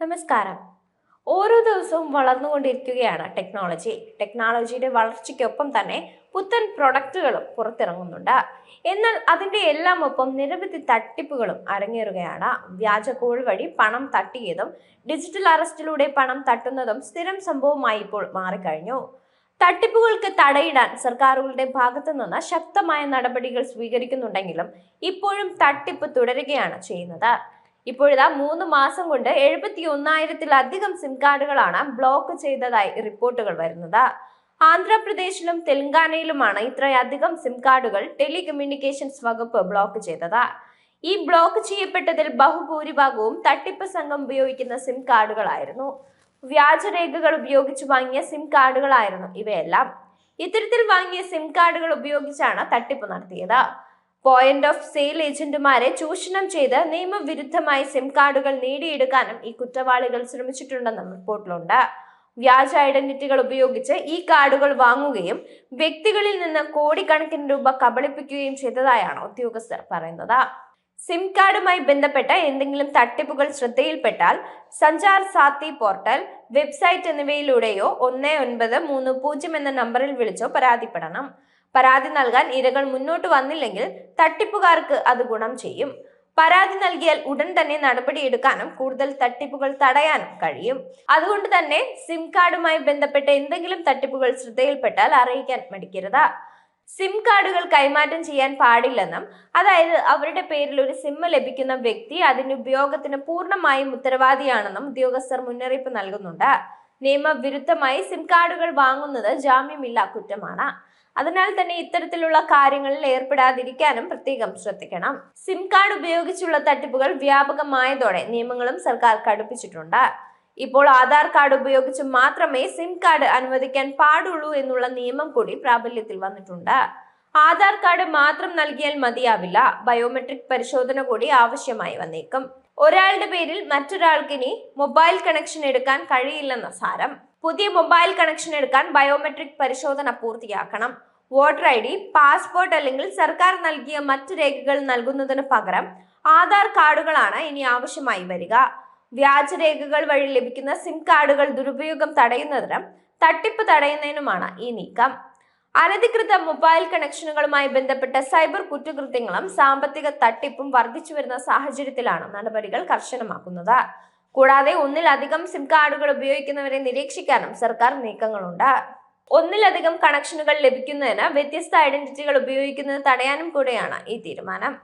നമസ്കാരം. ഓരോ ദിവസവും വളർന്നുകൊണ്ടിരിക്കുകയാണ് ടെക്നോളജി. ടെക്നോളജിയുടെ വളർച്ചയ്ക്കൊപ്പം തന്നെ പുത്തൻ പ്രൊഡക്റ്റുകളും പുറത്തിറങ്ങുന്നുണ്ട്. എന്നാൽ അതിന്റെ എല്ലാം ഒപ്പം നിരവധി തട്ടിപ്പുകളും അരങ്ങേറുകയാണ്. വ്യാജ കോൾ വഴി പണം തട്ടിയതും ഡിജിറ്റൽ അറസ്റ്റിലൂടെ പണം തട്ടുന്നതും സ്ഥിരം സംഭവമായി ഇപ്പോൾ മാറിക്കഴിഞ്ഞു. തട്ടിപ്പുകൾക്ക് തടയിടാൻ സർക്കാരുകളുടെ ഭാഗത്തു നിന്ന് ശക്തമായ നടപടികൾ സ്വീകരിക്കുന്നുണ്ടെങ്കിലും ഇപ്പോഴും തട്ടിപ്പ് തുടരുകയാണ് ചെയ്യുന്നത്. ഇപ്പോഴിതാ മൂന്ന് മാസം കൊണ്ട് എഴുപത്തി ഒന്നായിരത്തിലധികം സിം കാർഡുകളാണ് ബ്ലോക്ക് ചെയ്തതായി റിപ്പോർട്ടുകൾ വരുന്നത്. ആന്ധ്രാപ്രദേശിലും തെലങ്കാനയിലുമാണ് ഇത്രയധികം സിം കാർഡുകൾ ടെലികമ്മ്യൂണിക്കേഷൻസ് വകുപ്പ് ബ്ലോക്ക് ചെയ്തത്. ഈ ബ്ലോക്ക് ചെയ്യപ്പെട്ടതിൽ ബഹുഭൂരിഭാഗവും തട്ടിപ്പ് സംഘം ഉപയോഗിക്കുന്ന സിം കാർഡുകളായിരുന്നു വ്യാജരേഖകൾ ഉപയോഗിച്ച് വാങ്ങിയ സിം കാർഡുകളായിരുന്നു ഇവയെല്ലാം. ഇത്തരത്തിൽ വാങ്ങിയ സിം കാർഡുകൾ ഉപയോഗിച്ചാണ് തട്ടിപ്പ് നടത്തിയത്. പോയിന്റ് ഓഫ് സെയിൽ ഏജന്റുമാരെ ചൂഷണം ചെയ്ത് നിയമവിരുദ്ധമായി സിം കാർഡുകൾ നേടിയെടുക്കാനും ഈ കുറ്റവാളികൾ ശ്രമിച്ചിട്ടുണ്ടെന്നും റിപ്പോർട്ടിലുണ്ട്. വ്യാജ ഐഡന്റിറ്റികൾ ഉപയോഗിച്ച് ഈ കാർഡുകൾ വാങ്ങുകയും വ്യക്തികളിൽ നിന്ന് കോടിക്കണക്കിന് രൂപ കബളിപ്പിക്കുകയും ചെയ്തതായാണ് ഉദ്യോഗസ്ഥർ പറയുന്നത്. സിം കാർഡുമായി ബന്ധപ്പെട്ട എന്തെങ്കിലും തട്ടിപ്പുകൾ ശ്രദ്ധയിൽപ്പെട്ടാൽ സഞ്ചാർ സാത്തി പോർട്ടൽ വെബ്സൈറ്റ് എന്നിവയിലൂടെയോ ഒന്ന് ഒൻപത് മൂന്ന് പൂജ്യം എന്ന നമ്പറിൽ വിളിച്ചോ പരാതിപ്പെടണം. പരാതി നൽകാൻ ഇരകൾ മുന്നോട്ട് വന്നില്ലെങ്കിൽ തട്ടിപ്പുകാർക്ക് അത് ഗുണം ചെയ്യും. പരാതി നൽകിയാൽ ഉടൻ തന്നെ നടപടിയെടുക്കാനും കൂടുതൽ തട്ടിപ്പുകൾ തടയാനും കഴിയും. അതുകൊണ്ട് തന്നെ സിം കാർഡുമായി ബന്ധപ്പെട്ട എന്തെങ്കിലും തട്ടിപ്പുകൾ ശ്രദ്ധയിൽപ്പെട്ടാൽ അറിയിക്കാൻ മടിക്കരുത്. സിം കാർഡുകൾ കൈമാറ്റം ചെയ്യാൻ പാടില്ലെന്നും അതായത് അവരുടെ പേരിൽ ഒരു സിം ലഭിക്കുന്ന വ്യക്തി അതിന്റെ ഉപയോഗത്തിന് പൂർണമായും ഉത്തരവാദിയാണെന്നും ഉദ്യോഗസ്ഥർ മുന്നറിയിപ്പ് നൽകുന്നുണ്ട്. നിയമവിരുദ്ധമായി സിം കാർഡുകൾ വാങ്ങുന്നത് ജാമ്യമില്ല കുറ്റമാണ്. അതിനാൽ തന്നെ ഇത്തരത്തിലുള്ള കാര്യങ്ങളിൽ ഏർപ്പെടാതിരിക്കാനും പ്രത്യേകം ശ്രദ്ധിക്കണം. സിം കാർഡ് ഉപയോഗിച്ചുള്ള തട്ടിപ്പുകൾ വ്യാപകമായതോടെ നിയമങ്ങളും സർക്കാർ കടുപ്പിച്ചിട്ടുണ്ട്. ഇപ്പോൾ ആധാർ കാർഡ് ഉപയോഗിച്ച് മാത്രമേ സിം കാർഡ് അനുവദിക്കാൻ പാടുള്ളൂ എന്നുള്ള നിയമം കൂടി പ്രാബല്യത്തിൽ വന്നിട്ടുണ്ട്. ആധാർ കാർഡ് മാത്രം നൽകിയാൽ മതിയാവില്ല. ബയോമെട്രിക് പരിശോധന കൂടി ആവശ്യമായി വന്നേക്കും. ഒരാളുടെ പേരിൽ മറ്റൊരാൾക്കിനി മൊബൈൽ കണക്ഷൻ എടുക്കാൻ കഴിയില്ലെന്ന സാരം. പുതിയ മൊബൈൽ കണക്ഷൻ എടുക്കാൻ ബയോമെട്രിക് പരിശോധന പൂർത്തിയാക്കണം. വോട്ടർ ഐ ഡി പാസ്പോർട്ട് അല്ലെങ്കിൽ സർക്കാർ നൽകിയ മറ്റു രേഖകൾ നൽകുന്നതിന് പകരം ആധാർ കാർഡുകളാണ് ഇനി ആവശ്യമായി വരിക. വ്യാജരേഖകൾ വഴി ലഭിക്കുന്ന സിം കാർഡുകൾ ദുരുപയോഗം തടയുന്നതിനും തട്ടിപ്പ് തടയുന്നതിനുമാണ് ഈ നീക്കം. അനധികൃത മൊബൈൽ കണക്ഷനുകളുമായി ബന്ധപ്പെട്ട സൈബർ കുറ്റകൃത്യങ്ങളും സാമ്പത്തിക തട്ടിപ്പും വർദ്ധിച്ചു വരുന്ന സാഹചര്യത്തിലാണ് നടപടികൾ കർശനമാക്കുന്നത്. കൂടാതെ ഒന്നിലധികം സിം കാർഡുകൾ ഉപയോഗിക്കുന്നവരെ നിരീക്ഷിക്കാനും സർക്കാർ നീക്കങ്ങളുണ്ട്. ഒന്നിലധികം കണക്ഷനുകൾ ലഭിക്കുന്നതിന് വ്യത്യസ്ത ഐഡന്റിറ്റികൾ ഉപയോഗിക്കുന്നത് തടയാനും കൂടെയാണ് ഈ തീരുമാനം.